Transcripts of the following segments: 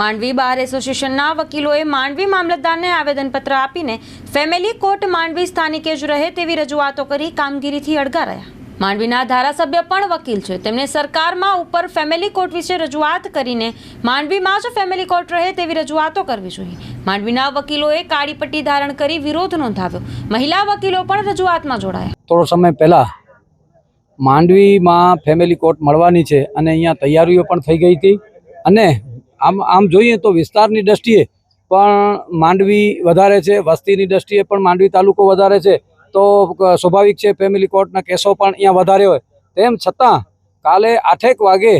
માંડવી બાર એસોસિએશનના વકીલોએ માંડવી મામલતદારને આવેદનપત્ર આપીને ફેમિલી કોર્ટ માંડવી સ્થાનિકે જ રહે તેવી રજૂઆતો કરી કામગીરીથી અડગા રહ્યા. માંડવીના ધારાસભ્ય પણ વકીલ છે. તેમણે સરકારમાં ઉપર ફેમિલી કોર્ટ વિશે રજૂઆત કરીને માંડવીમાં જ ફેમિલી કોર્ટ રહે તેવી રજૂઆતો કરવી જોઈએ. માંડવીના વકીલોએ કાળી પટ્ટી ધારણ કરી વિરોધ નોંધાવ્યો. મહિલા વકીલો પણ રજૂઆતમાં જોડાયા. થોડો સમય પહેલાં માંડવીમાં ફેમિલી કોર્ટ મળવાની છે અને અહીંયા તૈયારીઓ પણ થઈ ગઈ હતી અને આમ આમ જોઈએ તો વિસ્તારની દ્રષ્ટિએ પણ માંડવી વધારે છે, વસ્તીની દ્રષ્ટિએ પણ માંડવી તાલુકો વધારે છે, તો સ્વાભાવિક છે ફેમિલી કોર્ટના કેસો પણ અહીંયા વધારે હોય. તેમ છતાં કાલે આઠેક વાગે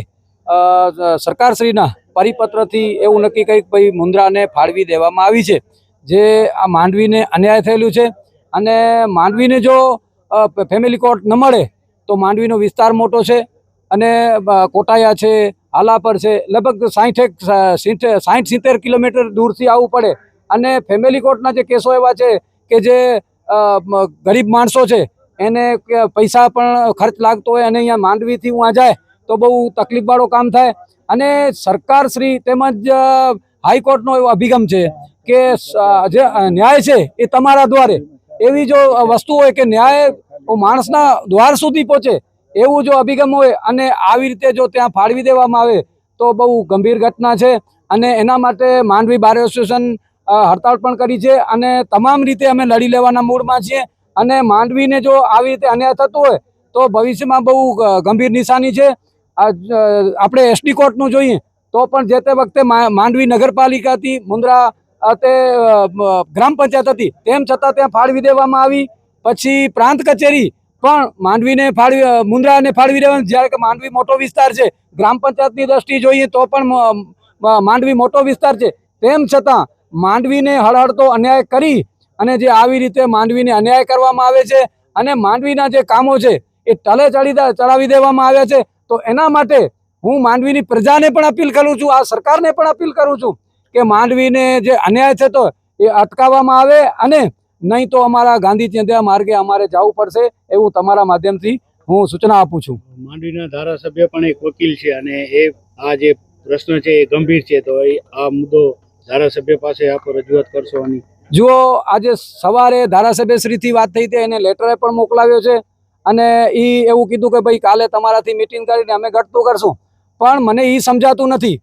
સરકારશ્રીના પરિપત્રથી એવું નક્કી કરી ભાઈ મુન્દ્રાને ફાળવી દેવામાં આવી છે. જે આ માંડવીને અન્યાય થયેલું છે અને માંડવીને જો ફેમિલી કોર્ટ ન મળે તો માંડવીનો વિસ્તાર મોટો છે અને કોટાયા છે હાલાપર છે. લગભગ સાઠેક સાઠ સિત્તેર કિલોમીટર દૂરથી આવવું પડે. અને ફેમિલી કોર્ટના જે કેસો એવા છે કે જે ગરીબ માણસો છે, એને પૈસા પણ ખર્ચ લાગતો હોય અને અહીંયા માંડવીથી હું જાય, તો બહુ તકલીફવાળો કામ થાય. અને સરકારશ્રી તેમજ હાઈકોર્ટનો એવો અભિગમ છે કે જે ન્યાય છે એ તમારા દ્વારે. એવી જો વસ્તુ હોય કે ન્યાય માણસના દ્વાર સુધી પહોંચે એવું જો અભિગમ હોય અને આવી રીતે જો ત્યાં ફાળવી દેવામાં આવે, તો બહુ ગંભીર ઘટના છે. અને એના માટે માંડવી બાર એસોસિએશન હડતાળ પણ કરી છે અને તમામ રીતે અમે લડી લેવાના મૂડમાં છીએ. અને માંડવીને જો આવી રીતે અન્યાય થતો હોય, તો ભવિષ્યમાં બહુ ગંભીર નિશાની છે. આપણે એસટી કોર્ટનું જોઈએ, તો પણ જે તે વખતે માંડવી નગરપાલિકા મુન્દ્રા મુંદ્રા તે ગ્રામ પંચાયત હતી, તેમ છતાં ત્યાં ફાળવી દેવામાં આવી. પછી પ્રાંત કચેરી પણ માંડવીને ફાળવી મુંદ્રાને ફાળવી દેવાનું જ્યારે કે માંડવી મોટો વિસ્તાર છે, ગ્રામ પંચાયતની દ્રષ્ટિએ જોઈએ તો પણ માંડવી મોટો વિસ્તાર છે. તેમ છતાં માંડવીને હળહળતો અન્યાય કરી અને જે આવી રીતે માંડવીને અન્યાય કરવામાં આવે છે અને માંડવીના જે કામો છે એ તલે ચડી ચડાવી દેવામાં આવ્યા છે, તો એના માટે હું માંડવીની પ્રજાને પણ અપીલ કરું છું, આ સરકારને પણ અપીલ કરું છું કે માંડવીને જે અન્યાય થતો એ અટકાવવામાં આવે અને નહીં તો અમારા ગાંધી ચિંધ્યા માર્ગે અમારે જવું પડશે એવું તમારા માધ્યમથી હું સૂચના આપું છું. માંડવીના ધારાસભ્ય પણ એક વકીલ છે અને એ આ જે પ્રશ્ન છે એ ગંભીર છે તો આ મુદ્દો ધારાસભ્ય પાસે આપ રજૂઆત કરશો અને જુઓ આજે સવારે ધારાસભ્યશ્રીથી વાત થઈ હતી એને લેટરે પણ મોકલાવ્યો છે અને એ એવું કીધું કે ભાઈ કાલે તમારાથી મિટિંગ કરીને અમે ઘટતું કરશું. પણ મને એ સમજાતું નથી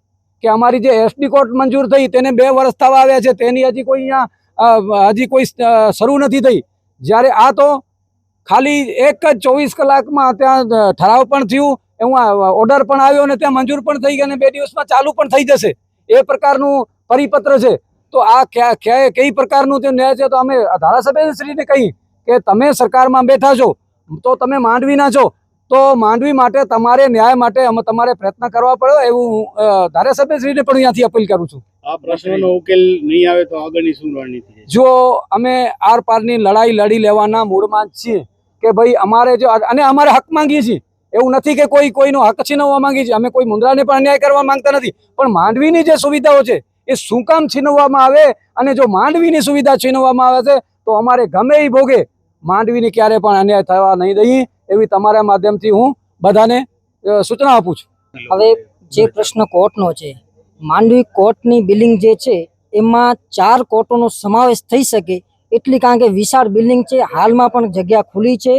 કે અમારી જે એસડી કોર્ટ મંજૂર થઈ તેને બે વર્ષ થવા આવ્યા છે તેની હજી કોઈ અહીંયા હજી કોઈ શરૂ નથી થઈ. જ્યારે આ તો ખાલી એક જ ચોવીસ કલાકમાં ત્યાં ઠરાવ પણ થયું એમાં ઓર્ડર પણ આવ્યો અને ત્યાં મંજૂર પણ થઈ ગઈ અને બે દિવસમાં ચાલુ પણ થઈ જશે. એ પ્રકારનું પરિપત્ર છે. તો આ ક્યાં કઈ પ્રકારનું તે ન્યાય છે તો અમે ધારાસભ્યશ્રીને કહી કે તમે સરકારમાં બેઠા છો, તો તમે માંડવીના છો. તો માંડવી માટે તમારે ન્યાય માટે અમે તમારે પ્રયત્ન કરવા પડે એવું હું, ધારાસભ્યશ્રીને પણ અહીંયાથી અપીલ કરું છું. આ પ્રશ્નનો ઉકેલ નહીં આવે તો આગળની શું રણનીતિ જો અમે આર પારની લડાઈ લડી લેવાના મૂળમાં જ છીએ કે ભાઈ અમારે જો અને અમારે હક માંગીએ છીએ. એવું નથી કે કોઈ કોઈનો હક છીનવવા માંગીએ છીએ. અમે કોઈ મુદ્રાને પણ અન્યાય કરવા માંગતા નથી. પણ માંડવીની જે સુવિધાઓ છે એ શું કામ છીનવવામાં આવે? અને જો માંડવીની સુવિધા છીનવવામાં આવે છે તો અમારે ગમે એ ભોગે માંડવીને ક્યારે પણ અન્યાય થવા નહીં દઈએ એવી તમારા માધ્યમથી હું બધાને સૂચના આપું છું. હવે જે પ્રશ્ન કોર્ટનો છે માંડવી કોર્ટની બિલ્ડિંગ જે છે એમાં ચાર કોર્ટોનો સમાવેશ થઈ શકે એટલી કારણ કે વિશાળ બિલ્ડિંગ છે હાલમાં પણ જગ્યા ખુલી છે.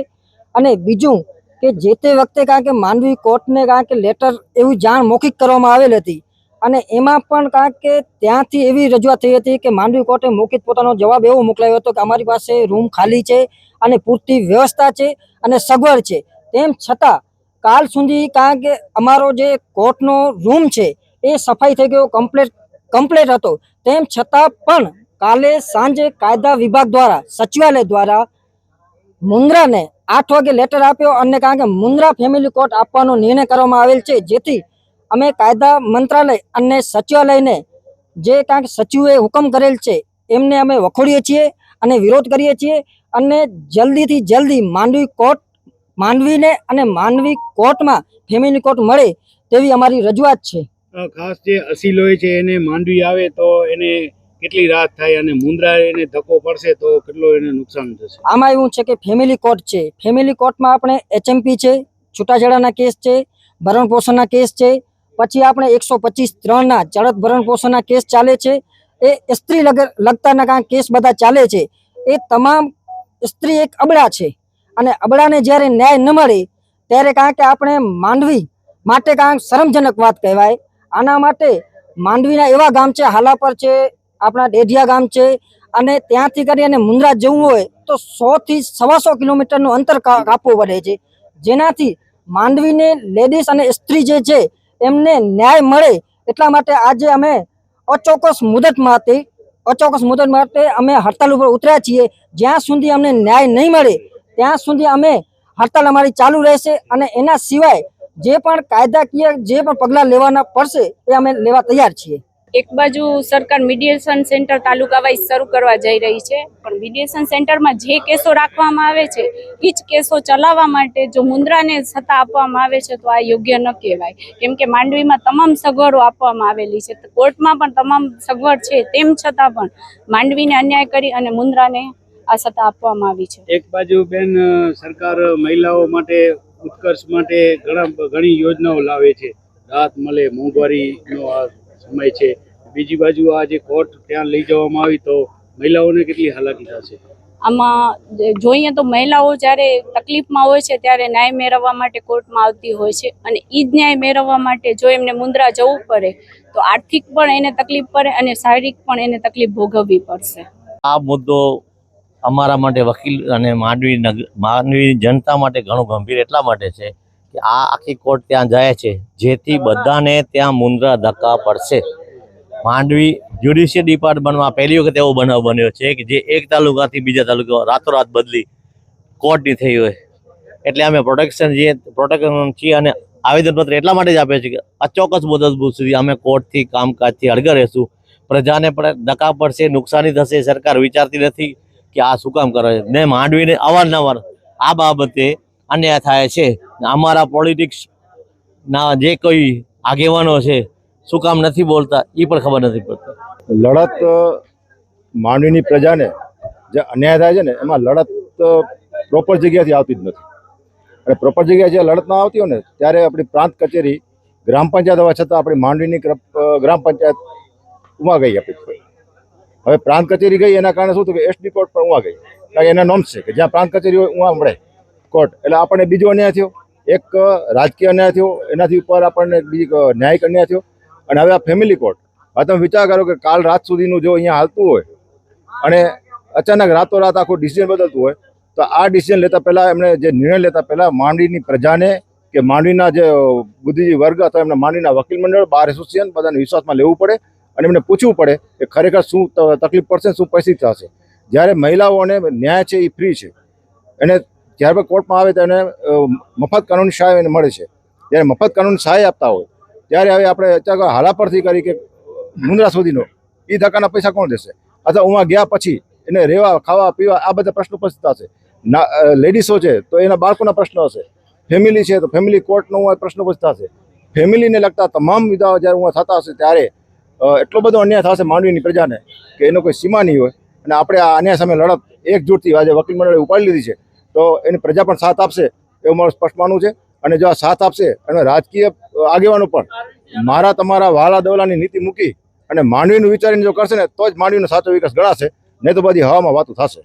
અને બીજું કે જે તે વખતે કારણ કે માંડવી કોર્ટને કારણ કે લેટર એવું જાણ મૌખિક કરવામાં આવેલ હતી અને એમાં પણ કારણ કે ત્યાંથી એવી રજૂઆત થઈ હતી કે માંડવી કોર્ટે મૌખિક પોતાનો જવાબ એવો મોકલાયો હતો કે અમારી પાસે રૂમ ખાલી છે અને પૂરતી વ્યવસ્થા છે અને સગવડ છે. તેમ છતાં કાલ સુધી કારણ કે અમારો જે કોર્ટનો રૂમ છે એ સફાઈ થઈ ગયો કમ્પ્લેટ કમ્પ્લેટ હતો. તેમ છતાં પણ કાલે સાંજે કાયદા વિભાગ દ્વારા, સચિવાલય દ્વારા મુન્દ્રાને આઠ વાગે લેટર આપ્યો અને કારણ કે મુન્દ્રા ફેમિલી કોર્ટ આપવાનો નિર્ણય કરવામાં આવેલ છે. જેથી અમે કાયદા મંત્રાલય અને સચિવાલયને જે કાંઈક સચિવે હુકમ કરેલ છે એમને અમે વખોડીએ છીએ અને વિરોધ કરીએ છીએ અને જલ્દીથી જલ્દી માંડવી કોર્ટ માંડવીને અને માંડવી કોર્ટમાં ફેમિલી કોર્ટ મળે તેવી અમારી રજૂઆત છે. ખાસ જે અસીલોય છે એને માંડવી આવે તો એને કેટલી રાહત થાય અને મુંદ્રા એને ધક્કો પડશે તો કેટલો એને નુકસાન થશે? આમાં એવું છે કે ફેમિલી કોર્ટ છે. ફેમિલી કોર્ટમાં આપણે એચએમપી છે છૂટાછેડાના કેસ છે ભરણ પોષણના કેસ છે પછી આપણે એકસો પચીસ ત્રણના ચડત ભરણ પોષણના કેસ ચાલે છે. એ સ્ત્રી લગ- લગતાના કાંઈ કેસ બધા ચાલે છે. એ તમામ સ્ત્રી એક અબળા છે. અને અબળાને જ્યારે ન્યાય ન મળે, ત્યારે કારણ કે આપણે માંડવી માટે કાંઈક શરમજનક વાત કહેવાય. આના માટે માંડવીના એવા ગામ છે, હાલાપર છે, આપણા ડેઢિયા ગામ છે. અને ત્યાંથી કરી અને મુંદ્રા જવું હોય, તો સોથી સવાસો કિલોમીટરનું અંતર કા- કાપવું પડે છે. જેનાથી માંડવીને લેડીઝ અને સ્ત્રી જે છે એમને ન્યાય મળે એટલા માટે આજે અમે અચોક્કસ મુદત માટે અચોક્કસ મુદત માટે અમે હડતાલ ઉપર ઉતર્યા છીએ. જ્યાં સુધી અમને ન્યાય નહીં મળે, ત્યાં સુધી અમે હડતાલ અમારી ચાલુ રહેશે અને એના સિવાય જે પણ કાયદાકીય જે પણ પગલાં લેવાના પડશે, એ અમે લેવા તૈયાર છીએ. એક બાજુ સરકાર મીડિયેશન સેન્ટર તાલુકા વાઇઝ શરૂ કરવા જઈ રહી છે, પણ મીડિયેશન સેન્ટરમાં જે કેસો રાખવામાં આવે છે એ જ કેસો ચલાવવા માટે જો મુન્દ્રાને સત્તા આપવામાં આવે છે, તો આ યોગ્ય ન કહેવાય. કેમ કે માંડવીમાં તમામ સગવડો આપવામાં આવેલી છે કોર્ટમાં પણ તમામ સગવડ છે, તેમ છતાં પણ માંડવીને અન્યાય કરી અને મુન્દ્રાને આ સત્તા આપવામાં આવી છે. એક બાજુ બેન સરકાર મહિલાઓ માટે ઉત્કર્ષ માટે ઘણા, ઘણી યોજનાઓ લાવે છે. રાહત મળે મોંઘવારીનો સમય છે. બીજી બાજુ આ જે કોર્ટ ત્યાં લઈ જવામાં આવી તો મહિલાઓને કેટલી હાલાકી થશે? આમાં જોઈએ તો મહિલાઓ જ્યારે તકલીફમાં હોય છે ત્યારે ન્યાય મેળવવા માટે કોર્ટમાં આવતી હોય છે અને એ જ ન્યાય મેળવવા માટે જો એમને મુન્દ્રા જવું પડે તો આર્થિક પણ એને તકલીફ પડે અને શારીરિક પણ એને તકલીફ ભોગવવી પડશે. આ મુદ્દો અમારા માટે વકીલ અને માંડવી માનવી માંડવી જનતા માટે ઘણું ગંભીર એટલા માટે છે કે આ આખી કોર્ટ ત્યાં જાય છે. જેથી બધાને ત્યાં મુંદ્રા ધક્કા પડશે. માંડવી જ્યુડિશિયલ ડિપાર્ટમેન્ટમાં પહેલી વખત એવો બનાવ બન્યો છે કે જે એક તાલુકાથી બીજા તાલુકા રાતોરાત બદલી કોર્ટની થઈ હોય. એટલે અમે પ્રોટેક્શન જે પ્રોટેક્શન છીએ અને આવેદનપત્ર એટલા માટે જ આપે છે કે અચોક્કસ મુદત સુધી અમે કોર્ટથી, કામકાજથી અડગા રહેશું. પ્રજાને પણ ધક્કા પડશે, નુકસાની થશે, સરકાર વિચારતી નથી કે આ શું કામ કરે છે. ને માંડવીને અવારનવાર આ બાબતે અન્યાય થાય છે. અમારા પોલિટિક્સ ના જે કોઈ આગેવાનો છે, શું કામ નથી બોલતા એ પણ ખબર નથી પડતી. લડત માંડવીની પ્રજાને જે અન્યાય થાય છે ને, એમાં લડત પ્રોપર જગ્યાથી આવતી જ નથી. અને પ્રોપર જગ્યાએ જે લડત ના આવતી હોય ને, ત્યારે આપણી પ્રાંત કચેરી ગ્રામ પંચાયત હોવા છતાં આપણી માંડવીની ગ્રામ પંચાયત ઉમા ગઈ આપણી હવે પ્રાંત કચેરી ગઈ, એના કારણે શું થયું કે એસડી કોર્ટ પણ ઉમા ગઈ. કારણ કે એના નોમ્સ છે કે જ્યાં પ્રાંત કચેરી હોય ઉમા મળે. કોર્ટ એટલે આપણને બીજો અન્યાય થયો. એક રાજકીય અન્યાય થયો, એનાથી ઉપર આપણને બીજી ન્યાયિક અન્યાય થયો. અને હવે આ ફેમિલી કોર્ટ હવે તમે વિચાર કરો કે કાલ રાત સુધીનું જો અહીંયા હાલતું હોય અને અચાનક રાતોરાત આખું ડિસિઝન બદલતું હોય, તો આ ડિસિઝન લેતા પહેલાં એમણે જે નિર્ણય લેતા પહેલાં માંડવીની પ્રજાને કે માંડવીના જે બુદ્ધિજીવી વર્ગ અથવા એમના માંડવીના વકીલ મંડળ, બાર એસોસિએશન બધાને વિશ્વાસમાં લેવું પડે અને એમને પૂછવું પડે કે ખરેખર શું તકલીફ પડશે, શું પરિસ્થિતિ થશે. જ્યારે મહિલાઓને ન્યાય છે એ ફ્રી છે. એને જ્યારે પણ કોર્ટમાં આવે તો મફત કાનૂની સહાય એને મળે છે. જ્યારે મફત કાનૂની સહાય આપતા હોય, ત્યારે હવે આપણે અત્યારે હાલા પરથી કરી કે મુંદ્રા સુધીનો એ ધક્કાના પૈસા કોણ દેશે? અથવા ઉમાં ગયા પછી એને રહેવા, ખાવા, પીવા, આ બધા પ્રશ્નો ઉપસ્થિત થશે. લેડીઝો છે, તો એના બાળકોના પ્રશ્નો હશે. ફેમિલી છે, તો ફેમિલી કોર્ટનો હું પ્રશ્ન ઉપસ્થિત થશે. ફેમિલીને લગતા તમામ વિધાઓ જ્યારે ઉમાં થતા હશે, ત્યારે એટલો બધો અન્યાય થશે માંડવીની પ્રજાને, કે એનો કોઈ સીમા નહીં હોય. અને આપણે આ અન્યાય સામે લડત એકજૂટથી આજે વકીલ મંડળે ઉપાડી લીધી છે. તો એની પ્રજા પણ સાથ આપશે એવું મારું સ્પષ્ટ માનવું છે. અને જો આ સાથ આપશે અને રાજકીય આગેવાનો પણ મારા તમારા વાલા દવલાની નીતિ મૂકી અને માંડવીનું વિચારીને જો કરશે ને તો જ માનવીનો સાચો વિકાસ ગણાશે, નહીં તો બધી હવામાં વાતો થશે.